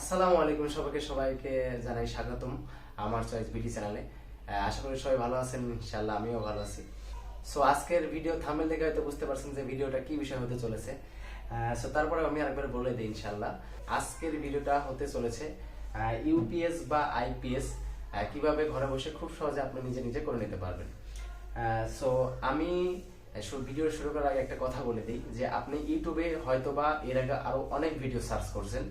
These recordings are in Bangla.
আসসালামু আলাইকুম সবাইকে সবাইকে জানাই স্বাগতম আমার চয়েস বিডি চ্যানেলে। আশা করি সবাই ভালো আছেন ইনশাল্লাহ আমিও ভালো আছি। সো আজকের ভিডিও থামেল দেখে হয়তো বুঝতে পারছেন যে ভিডিওটা কি বিষয় হতে চলেছে। সো তারপরে আমি আরেকবার বলে দিই ইনশাল্লাহ আজকের ভিডিওটা হতে চলেছে ইউপিএস বা আইপিএস কীভাবে ঘরে বসে খুব সহজে আপনি নিজে নিজে করে নিতে পারবেন। সো আমি ভিডিও শুরু করার আগে একটা কথা বলে দিই যে আপনি ইউটিউবে হয়তো বা এর আগে আরও অনেক ভিডিও সার্চ করছেন।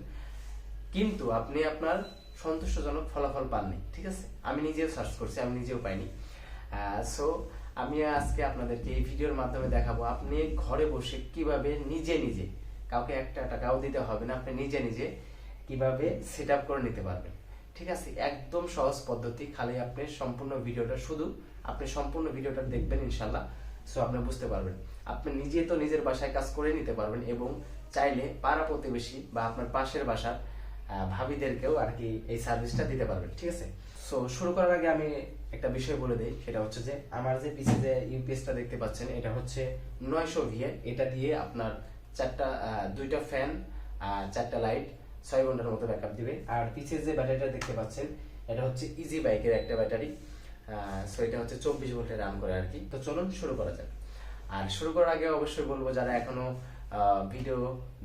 কিন্তু আপনি আপনার সন্তুষ্টজনক ফলাফল পাননি, ঠিক আছে? আমি নিজেও সার্চ করছি, আমি নিজেও পাইনি। সো আমি আজকে আপনাদেরকে এই ভিডিওর মাধ্যমে দেখাবো, আপনি ঘরে বসে কীভাবে নিজে নিজে, কাউকে একটা টাকাও দিতে হবে না, আপনি নিজে নিজে কীভাবে সেট করে নিতে পারবেন, ঠিক আছে? একদম সহজ পদ্ধতি, খালি আপনি সম্পূর্ণ ভিডিওটা শুধু, আপনি সম্পূর্ণ ভিডিওটা দেখবেন ইনশাল্লাহ সো আপনি বুঝতে পারবেন। আপনি নিজে তো নিজের বাসায় কাজ করে নিতে পারবেন এবং চাইলে পাড়া প্রতিবেশী বা আপনার পাশের বাসার ভাবিদেরকেও আর কি এই সার্ভিসটা দিতে পারবেন, ঠিক আছে? সো শুরু করার আগে আমি একটা বিষয় বলে দিই, সেটা হচ্ছে যে, আমার যে পিসি যে ইউপিএসটা দেখতে পাচ্ছেন, এটা হচ্ছে নয়শো ভিএ এটা দিয়ে আপনার চারটা দুইটা ফ্যান আর চারটা লাইট ছয় ঘণ্টার মতো ব্যাকআপ দিবে। আর পিছের যে ব্যাটারিটা দেখতে পাচ্ছেন, এটা হচ্ছে ইজি বাইকের একটা ব্যাটারি সো এটা হচ্ছে চব্বিশ ভোল্টে রান করে আর কি। তো চলুন শুরু করা যাক। আর শুরু করার আগে অবশ্যই বলব, যারা এখনও ভিডিও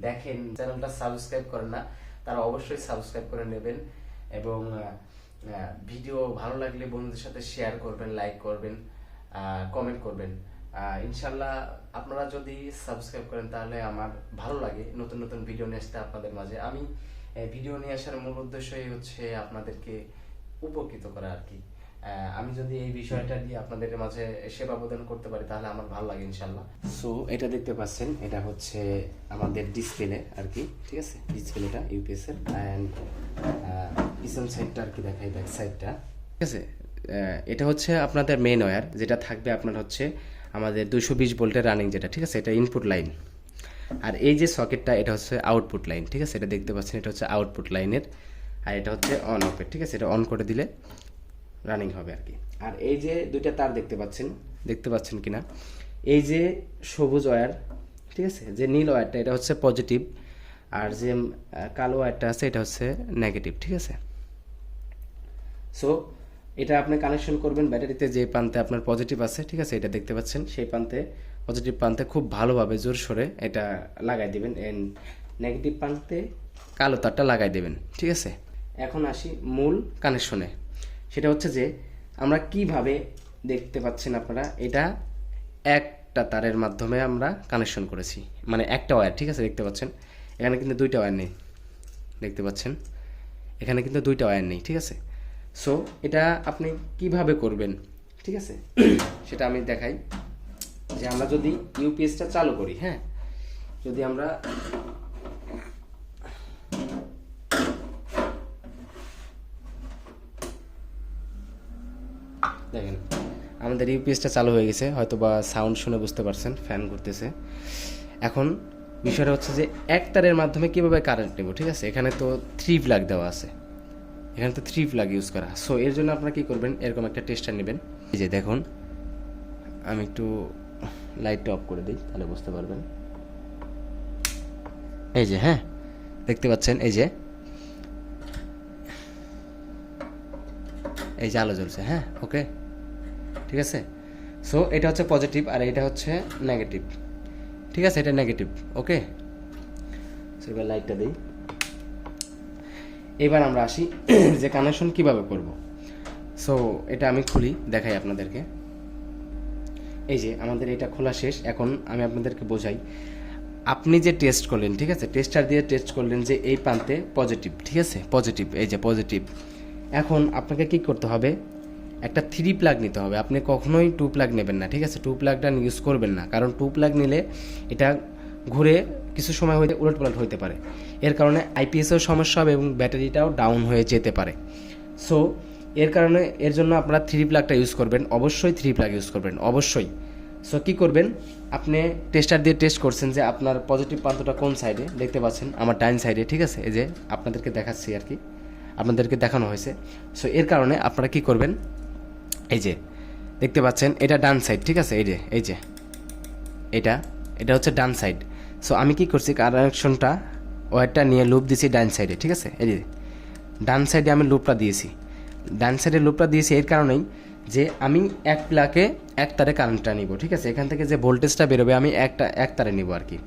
দেখেন চ্যানেলটা সাবস্ক্রাইব করেন না তারা অবশ্যই সাবস্ক্রাইব করে নেবেন এবং ভিডিও ভালো লাগলে বন্ধুদের সাথে শেয়ার করবেন লাইক করবেন কমেন্ট করবেন। ইনশাল্লাহ আপনারা যদি সাবস্ক্রাইব করেন তাহলে আমার ভালো লাগে নতুন নতুন ভিডিও নিয়ে আসতে আপনাদের মাঝে। আমি ভিডিও নিয়ে আসার মূল উদ্দেশ্যই হচ্ছে আপনাদেরকে উপকৃত করা আর কি। আমি যদি এই বিষয়টা দিয়ে আপনাদের মাঝে সেবা প্রদান করতে পারি, তাহলে আমার ভালো লাগে ইনশাল্লাহ সো এটা দেখতে পাচ্ছেন, এটা হচ্ছে আমাদের ডিসপ্লে আর কি, ঠিক আছে? ডিসপ্লেটা ইউপিএস এর অ্যান্ড পিছন সাইডটা আর কি দেখাই ব্যাক সাইডটা ঠিক আছে? এটা হচ্ছে আপনাদের মেন ওয়্যার যেটা থাকবে আপনার হচ্ছে আমাদের দুশো বিশ ভোল্টের রানিং যেটা, ঠিক আছে? এটা ইনপুট লাইন আর এই যে সকেটটা এটা হচ্ছে আউটপুট লাইন ঠিক আছে? এটা দেখতে পাচ্ছেন, এটা হচ্ছে আউটপুট লাইনের আর এটা হচ্ছে অন অফের ঠিক আছে? এটা অন করে দিলে রানিং হবে আর কি। আর এই যে দুইটা তার দেখতে পাচ্ছেন দেখতে পাচ্ছেন কিনা? এই যে সবুজ ওয়্যার ঠিক আছে? যে নীল ওয়্যারটা এটা হচ্ছে পজিটিভ আর যে কালো ওয়্যারটা আছে এটা হচ্ছে নেগেটিভ ঠিক আছে? সো এটা আপনি কানেকশন করবেন ব্যাটারিতে যে প্রান্তে আপনার পজিটিভ আছে ঠিক আছে? এটা দেখতে পাচ্ছেন। সেই প্রান্তে পজিটিভ প্রান্তে খুব ভালোভাবে জোর সরে এটা লাগাই দিবেন। এন্ড নেগেটিভ প্রান্তে কালো তারটা লাগাই দেবেন ঠিক আছে? এখন আসি মূল কানেকশনে সেটা হচ্ছে যে, আমরা কীভাবে দেখতে পাচ্ছেন আপনারা, এটা একটা তারের মাধ্যমে আমরা কানেকশন করেছি। মানে একটা ওয়্যার ঠিক আছে, দেখতে পাচ্ছেন? এখানে কিন্তু দুইটা ওয়্যার নেই, দেখতে পাচ্ছেন? এখানে কিন্তু দুইটা ওয়্যার নেই, ঠিক আছে? সো এটা আপনি কীভাবে করবেন, ঠিক আছে? সেটা আমি দেখাই। যে আমরা যদি ইউপিএসটা চালু করি হ্যাঁ? যদি আমরা দেখেন আমাদের ইউপিএসটা চালু হয়ে গেছে হয়তো বা সাউন্ড শুনে বুঝতে পারছেন ফ্যান ঘুরতেছে। এখন বিষয়টা হচ্ছে যে এক তারের মাধ্যমে কীভাবে কারেন্ট নেব, ঠিক আছে? এখানে তো থ্রি প্লাগ দেওয়া আছে। এখানে তো থ্রি প্লাগ ইউজ করা। সো এর জন্য আপনারা কী করবেন? এরকম একটা টেস্টার নেবেন। এই যে দেখুন, আমি একটু লাইটটা অফ করে দিই, তাহলে বুঝতে পারবেন। এই যে হ্যাঁ? দেখতে পাচ্ছেন? এই যে। এই যে আলো জ্বলছে হ্যাঁ? ওকে ঠিক আছে? সো এটা হচ্ছে পজিটিভ আর এটা হচ্ছে নেগেটিভ ঠিক আছে? এটা নেগেটিভ ওকে সো এবার লাইটটা দিই। এবার আমরা আসি যে কানেকশন কীভাবে করব। সো এটা আমি খুলি, দেখাই আপনাদেরকে। এই যে, আমাদের এটা খোলা শেষ। এখন আমি আপনাদেরকে বোঝাই। আপনি যে টেস্ট করলেন, ঠিক আছে? টেস্টার দিয়ে টেস্ট করলেন যে এই প্রান্তে পজিটিভ ঠিক আছে? পজিটিভ এই যে পজিটিভ এখন আপনাকে কি করতে হবে? একটা থ্রি প্লাগ নিতে হবে। আপনি কখনোই টু প্লাগ নেবেন না, ঠিক আছে? টু প্লাগটা ইউজ করবেন না, কারণ টু প্লাগ নিলে এটা ঘুরে কিছু সময় হইতে উলট পালট হইতে পারে। এর কারণে আইপিএসেও সমস্যা হবে এবং ব্যাটারিটাও ডাউন হয়ে যেতে পারে। সো এর কারণে এর জন্য আপনারা থ্রি প্লাগটা ইউজ করবেন। অবশ্যই থ্রি প্লাগ ইউজ করবেন, অবশ্যই। সো কী করবেন? আপনি টেস্টার দিয়ে টেস্ট করছেন যে আপনার পজিটিভ প্রান্তটা কোন সাইডে দেখতে পাচ্ছেন, আমার ডাইন সাইডে ঠিক আছে? এই যে আপনাদেরকে দেখাচ্ছি আর কি। আপনাদেরকে দেখানো হয়েছে। সো এর কারণে আপনারা কি করবেন? এই যে, দেখতে পাচ্ছেন, এটা ডান সাইড ঠিক আছে? এই যে এই যে। এটা এটা হচ্ছে ডান সাইড সো আমি কি করছি কানেকশনটা ওয়ারটা নিয়ে লুপ দিয়েছি ডান সাইডে ঠিক আছে? এই যে, ডান সাইডে আমি লুপটা দিয়েছি। ডান সাইডে লুপটা দিয়েছি এর কারণেই যে আমি এক প্লাকে এক তারে কারেন্টটা নিব, ঠিক আছে? এখান থেকে যে ভোল্টেজটা বেরোবে, আমি একটা, এক তারে নিব আর কি।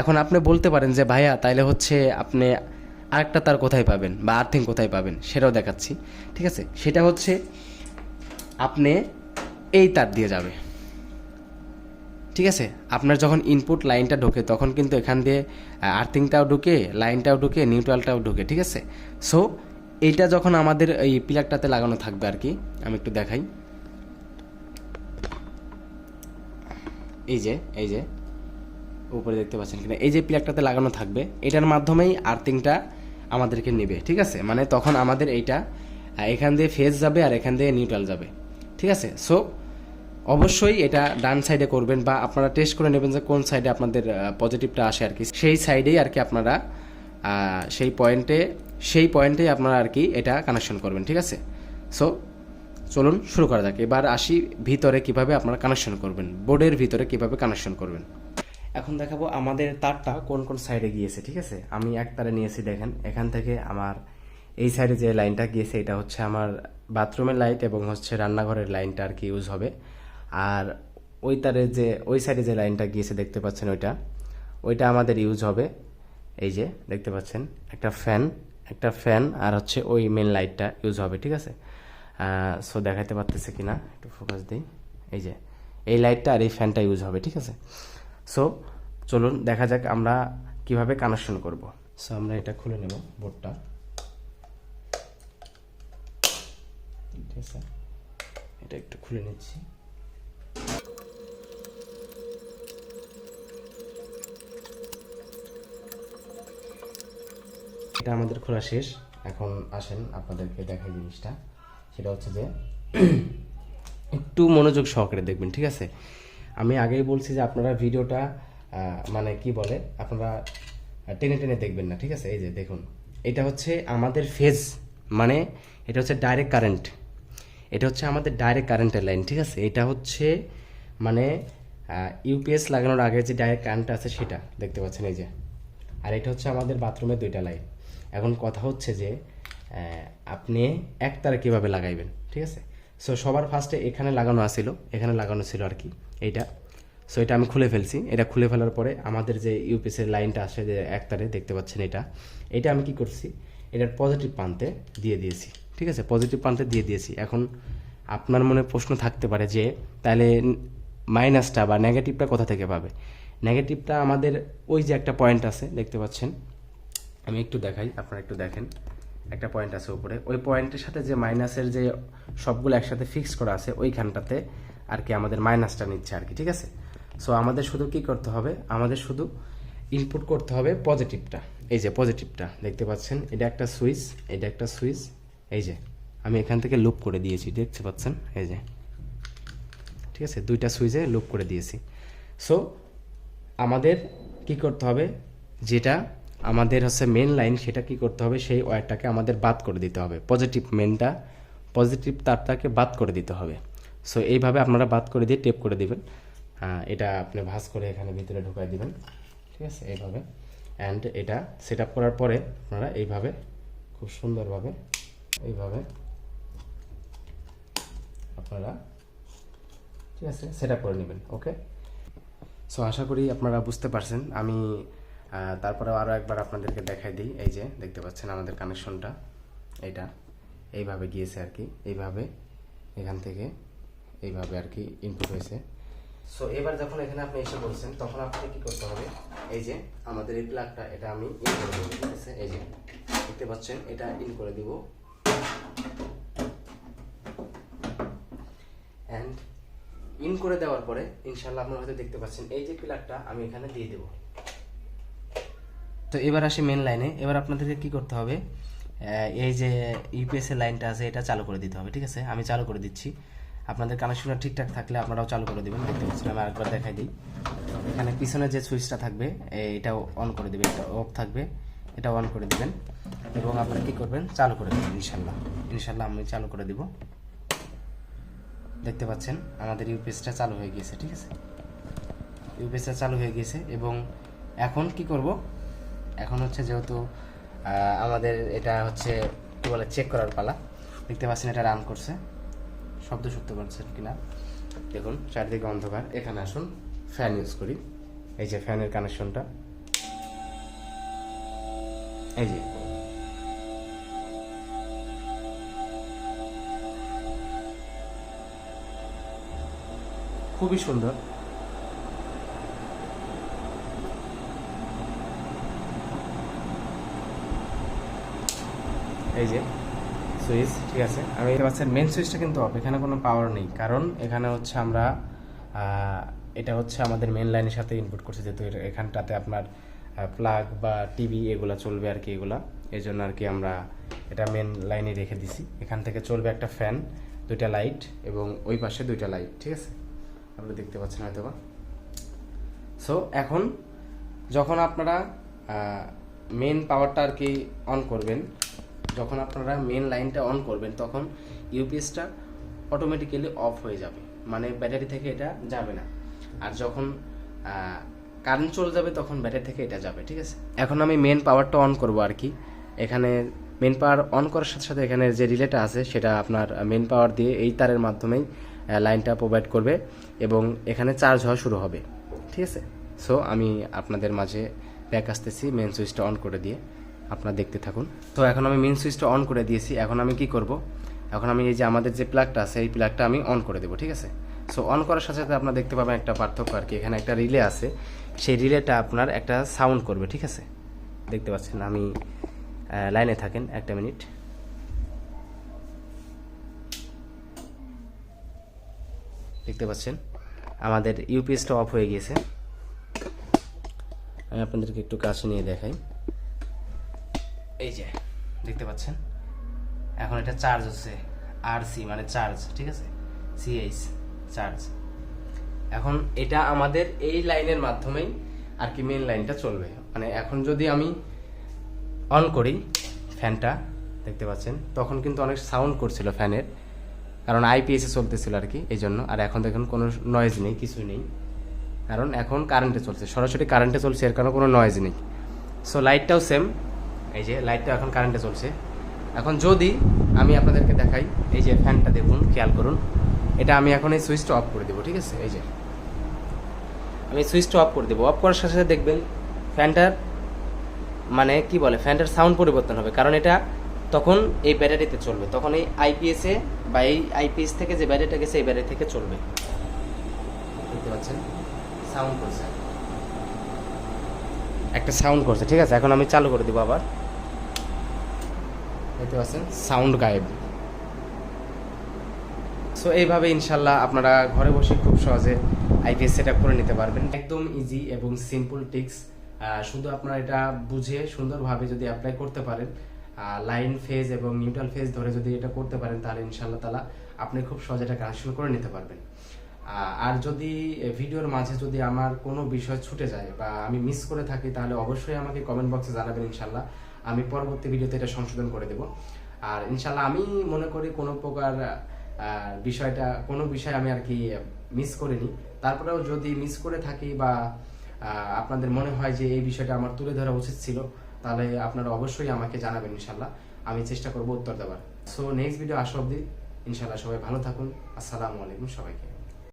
এখন আপনি বলতে পারেন যে, ভাইয়া, তাইলে হচ্ছে আপনি আরেকটা তার কোথায় পাবেন? বা আর্থিং কোথায় পাবেন? সেটাও দেখাচ্ছি, ঠিক আছে? সেটা হচ্ছে আপনি এই তার দিয়ে যাবে। ঠিক আছে? আপনার যখন ইনপুট লাইনটা ঢোকে, তখন কিন্তু এখান দিয়ে আর্থিংটাও ঢুকে লাইনটাও ঢুকে নিউট্রালটাও ঢুকে, ঠিক আছে? সো এইটা যখন আমাদের এই প্লাগটাতে লাগানো থাকবে আর কি, আমি একটু দেখাই। এই যে এই যে, উপরে দেখতে পাচ্ছেন কিনা? এই যে প্লাগটাতে লাগানো থাকবে, এটার মাধ্যমেই আর্থিংটা আমাদেরকে নেবে, ঠিক আছে? মানে তখন আমাদের এইটা এখান দিয়ে ফেস যাবে আর এখান দিয়ে নিউট্রাল যাবে। ঠিক আছে? সো অবশ্যই এটা ডান সাইডে করবেন বা আপনারা টেস্ট করে নেবেন যে কোন সাইডে আপনাদের পজিটিভটা আসে আর কি। সেই সাইডেই আর কি আপনারা সেই পয়েন্টে সেই পয়েন্টেই আপনারা আর কি এটা কানেকশন করবেন, ঠিক আছে? সো চলুন শুরু করা যাক। এবার আসি ভিতরে কীভাবে আপনারা কানেকশন করবেন। বোর্ডের ভিতরে কীভাবে কানেকশন করবেন। এখন দেখাবো আমাদের তারটা কোন কোন সাইডে গিয়েছে, ঠিক আছে? আমি এক তারে নিয়েছি, দেখেন। এখান থেকে আমার এই সাইডে যে লাইনটা গিয়েছে, এটা হচ্ছে আমার বাথরুমের লাইট এবং হচ্ছে রান্নাঘরের লাইনটা আর কি ইউজ হবে। আর ওই তারে যে, ওই সাইডে যে লাইনটা গিয়েছে দেখতে পাচ্ছেন ওইটা ওইটা আমাদের ইউজ হবে। এই যে, দেখতে পাচ্ছেন, একটা ফ্যান একটা ফ্যান আর হচ্ছে ওই মেন লাইটটা ইউজ হবে, ঠিক আছে? সো দেখাতে পারতেছে কি না একটু ফোকাস দিই। এই যে, এই লাইটটা আর এই ফ্যানটা ইউজ হবে, ঠিক আছে? সো চলুন দেখা যাক আমরা কীভাবে কানেকশন করব। সো আমরা এটা খুলে নেব বোর্ডটা। ঠিক আছে? এটা একটু খুলে নিচ্ছি। এটা আমাদের খোলা শেষ। এখন আসেন আপনাদেরকে দেখাই জিনিসটা। সেটা হচ্ছে যে, একটু মনোযোগ সহকারে দেখবেন, ঠিক আছে? আমি আগেই বলছি যে আপনারা ভিডিওটা মানে কি বলে, আপনারা টেনে টেনে দেখবেন না, ঠিক আছে? এই যে দেখুন, এটা হচ্ছে আমাদের ফেজ মানে এটা হচ্ছে ডাইরেক্ট কারেন্ট। এটা হচ্ছে আমাদের ডাইরেক্ট কারেন্টের লাইন ঠিক আছে? এটা হচ্ছে মানে ইউপিএস লাগানোর আগে যে ডাইরেক্ট কারেন্ট আছে সেটা, দেখতে পাচ্ছেন এই যে। আর এটা হচ্ছে আমাদের বাথরুমের দুইটা লাইন এখন কথা হচ্ছে যে আপনি এক তারা কীভাবে লাগাইবেন, ঠিক আছে? সো সবার ফার্স্টে এখানে লাগানো আছিল, এখানে লাগানো ছিল আর কি, এইটা। সো এটা আমি খুলে ফেলছি, এটা খুলে ফেলার পরে আমাদের যে ইউপিএসের লাইনটা আসে যে এক তারে, দেখতে পাচ্ছেন এটা। এটা আমি কি করছি, এটার পজিটিভ প্রান্তে দিয়ে দিয়েছি। ঠিক আছে পজিটিভ প্রান্তে দিয়ে দিয়েছি। এখন আপনার মনে প্রশ্ন থাকতে পারে যে, তাহলে মাইনাসটা বা নেগেটিভটা কোথা থেকে পাবে? নেগেটিভটা আমাদের ওই যে একটা পয়েন্ট আছে, দেখতে পাচ্ছেন। আমি একটু দেখাই, আপনারা একটু দেখেন। একটা পয়েন্ট আছে উপরে। ওই পয়েন্টের সাথে যে মাইনাসের যে সবগুলো একসাথে ফিক্স করা আছে, ওইখানটাতে আর কি আমাদের মাইনাসটা নিচ্ছে আর কি, ঠিক আছে? সো আমাদের শুধু কি করতে হবে? আমাদের শুধু ইনপুট করতে হবে পজিটিভটা এই যে পজিটিভটা দেখতে পাচ্ছেন? এটা একটা সুইচ, এটা একটা সুইচ। এই যে, আমি এখান থেকে লুপ করে দিয়েছি, দেখতে পাচ্ছেন? এই যে। ঠিক আছে? দুইটা সুইচে লুপ করে দিয়েছি। সো আমাদের কি করতে হবে? যেটা আমাদের হচ্ছে মেন লাইন সেটা কি করতে হবে? সেই ওয়্যারটাকে আমাদের বাদ করে দিতে হবে। পজিটিভ মেনটা পজিটিভ তারটাকে বাদ করে দিতে হবে। সো এইভাবে আপনারা বাদ করে দিয়ে টেপ করে দিবেন। এটা আপনি ভাঁজ করে এখানে ভিতরে ঢুকাই দিবেন। ঠিক আছে? এইভাবে। অ্যান্ড এটা সেট করার পরে আপনারা এইভাবে, খুব সুন্দরভাবে এইভাবে। আপনারা, ঠিক আছে সেট করে নেবেন ওকে সো আশা করি আপনারা বুঝতে পারছেন। আমি তারপরে আরও একবার আপনাদেরকে দেখাই দিই। এই যে, দেখতে পাচ্ছেন আমাদের কানেকশনটা এইটা এইভাবে গিয়েছে আর কি। এইভাবে, এখান থেকে এইভাবে আর কি ইনপুট হয়েছে। সো এবার যখন এখানে আপনি এসে বলছেন, তখন আপনাকে কি করতে হবে? এই যে, আমাদের এই প্লাগটা এটা আমি ইন করে দেবো, ঠিক আছে? এই যে, দেখতে পাচ্ছেন, এটা ইন করে দিব। অ্যান্ড ইন করে দেওয়ার পরে ইনশাল্লাহ আপনারা হয়তো দেখতে পাচ্ছেন, এই যে পিলারটা আমি এখানে দিয়ে দেবো। তো এবার আসি মেন লাইনে এবার আপনাদেরকে কি করতে হবে এই যে ইউপিএস এর লাইনটা আছে, এটা চালু করে দিতে হবে, ঠিক আছে? আমি চালু করে দিচ্ছি। আপনাদের কানেকশনটা ঠিকঠাক থাকলে আপনারাও চালু করে দিবেন, দেখতে পাচ্ছেন, আমি আরেকবার দেখাই দিই। এখানে পিছনে যে সুইচটা থাকবে এটাও অন করে দিবেন এটা অফ থাকবে। এটা অন করে দিবেন এবং আপনারা কি করবেন? চালু করে দেবেন ইনশাল্লাহ ইনশাল্লাহ আমি চালু করে দিব। দেখতে পাচ্ছেন, আমাদের ইউপিএসটা চালু হয়ে গিয়েছে, ঠিক আছে? ইউপিএসটা চালু হয়ে গিয়েছে এবং এখন কি করব? এখন হচ্ছে যেহেতু আমাদের এটা হচ্ছে, কি বলে চেক করার পালা। দেখতে পাচ্ছেন, এটা রান করছে। শব্দ শুনতে পাচ্ছেন কিনা? দেখুন, চারিদিকে অন্ধকার। এখানে আসুন ফ্যান ইউজ করি। এই যে ফ্যানের কানেকশনটা এই খুবই সুন্দর। এই যে, সুইচ, ঠিক আছে। আর দেখতে পাচ্ছেন মেন সুইচটা কিন্তু অফ এখানে কোনো পাওয়ার নেই। কারণ এখানে হচ্ছে আমরা এটা হচ্ছে আমাদের মেন লাইনের সাথে ইনপুট করছে, যেহেতু এখানটাতে আপনার প্লাগ বা টিভি এগুলা চলবে আর কি এগুলা। এই জন্য আর কি আমরা এটা মেন লাইনে রেখে দিছি। এখান থেকে চলবে একটা ফ্যান দুইটা লাইট এবং ওই পাশে দুইটা লাইট ঠিক আছে? আপনারা দেখতে পাচ্ছেন হয়তো বা সো এখন যখন আপনারা মেন পাওয়ারটা আর কি অন করবেন, যখন আপনারা মেন লাইনটা অন করবেন, তখন ইউপিএসটা অটোমেটিক্যালি অফ হয়ে যাবে। মানে ব্যাটারি থেকে এটা যাবে না। আর যখন কারেন্ট চলে যাবে তখন ব্যাটারি থেকে এটা যাবে, ঠিক আছে? এখন আমি মেন পাওয়ারটা অন করব আর কি। এখানে মেন পাওয়ার অন করার সাথে সাথে এখানে যে রিলেটা আছে, সেটা আপনার মেন পাওয়ার দিয়ে এই তারের মাধ্যমেই লাইনটা প্রোভাইড করবে এবং এখানে চার্জ হওয়া শুরু হবে, ঠিক আছে? সো আমি আপনাদের মাঝে ব্যাক আসতেছি মেন সুইচটা অন করে দিয়ে। আপনারা দেখতে থাকুন। তো এখন আমি মেন সুইচটা অন করে দিয়েছি। এখন আমি কি করব? এখন আমি এই যে আমাদের যে প্লাগটা আছে, এই প্লাগটা আমি অন করে দেবো, ঠিক আছে? সো অন করার সাথে সাথে আপনারা দেখতে পাবেন একটা পার্থক্য আর কি। এখানে একটা রিলে আছে। সেই রিলেটা আপনার একটা সাউন্ড করবে, ঠিক আছে? দেখতে পাচ্ছেন, আমি লাইনে থাকেন একটা মিনিট। দেখতে পাচ্ছেন, আমাদের ইউপিএসটা অফ হয়ে গিয়েছে। আমি আপনাদেরকে একটু কাছে নিয়ে দেখাই। এই যে, দেখতে পাচ্ছেন? এখন এটা চার্জ হচ্ছে আর সি মানে চার্জ, ঠিক আছে? CH charge. এখন এটা আমাদের এই লাইনের মাধ্যমেই আর কি মেন লাইনটা চলবে। মানে এখন যদি আমি অন করি ফ্যানটা, দেখতে পাচ্ছেন, তখন কিন্তু অনেক সাউন্ড করছিল ফ্যানের, কারণ আইপিএসে চলতেছিল আর কি এই জন্য আর এখন দেখুন কোনো নয়েজ নেই, কিছুই নেই। কারণ এখন কারেন্টে চলছে, সরাসরি কারেন্টে চলছে, এর কারণে কোনো নয়েজ নেই। সো লাইটটাও সেম এই যে লাইটটাও এখন কারেন্টে চলছে। এখন যদি আমি আপনাদেরকে দেখাই, এই যে ফ্যানটা দেখুন, খেয়াল করুন। এটা আমি এখন এই সুইচটা অফ করে দেবো, ঠিক আছে? এই যে। আমি সুইচটা অফ করে দেবো। অফ করার সাথে সাথে দেখবেন ফ্যানটার মানে কি বলে ফ্যানটার সাউন্ড পরিবর্তন হবে। কারণ এটা তখন এই ব্যাটারিতে চলবে। তখন এই আইপিএসে বা এই আইপিএস থেকে যে ব্যাটারিটা গেছে, এই ব্যাটারি থেকে চলবে। দেখতে পাচ্ছেন? সাউন্ড করছে। একটা সাউন্ড করছে, ঠিক আছে? এখন আমি চালু করে দেবো আবার। দেখতে পাচ্ছেন? সাউন্ড গায়েব। সো এইভাবে ইনশাল্লাহ আপনারা ঘরে বসে খুব সহজে আইপিএস সেট করে নিতে পারবেন। একদম ইজি এবং সিম্পল টিক্স শুধু আপনারা এটা বুঝে সুন্দরভাবে যদি অ্যাপ্লাই করতে পারেন লাইন ফেজ এবং নিউট্রাল ফেজ ধরে যদি এটা করতে পারেন, তাহলে ইনশাল্লাহ তালা আপনি খুব সহজে এটা কানেকশন করে নিতে পারবেন। আর যদি ভিডিওর মাঝে যদি আমার কোনো বিষয় ছুটে যায় বা আমি মিস করে থাকি, তাহলে অবশ্যই আমাকে কমেন্ট বক্সে জানাবেন ইনশাল্লাহ আমি পরবর্তী ভিডিওতে এটা সংশোধন করে দেব। আর ইনশাল্লাহ আমি মনে করি কোনো প্রকার বিষয়টা, কোনো বিষয় আমি আর কি মিস করিনি। তারপরেও যদি মিস করে থাকি বা আপনাদের মনে হয় যে এই বিষয়টা আমার তুলে ধরা উচিত ছিল, তাহলে আপনারা অবশ্যই আমাকে জানাবেন ইনশাল্লাহ। আমি চেষ্টা করব উত্তর দেওয়ার। সো নেক্সট ভিডিও আসা অবধি, ইনশাল্লাহ সবাই ভালো থাকুন। আসসালামু আলাইকুম সবাইকে।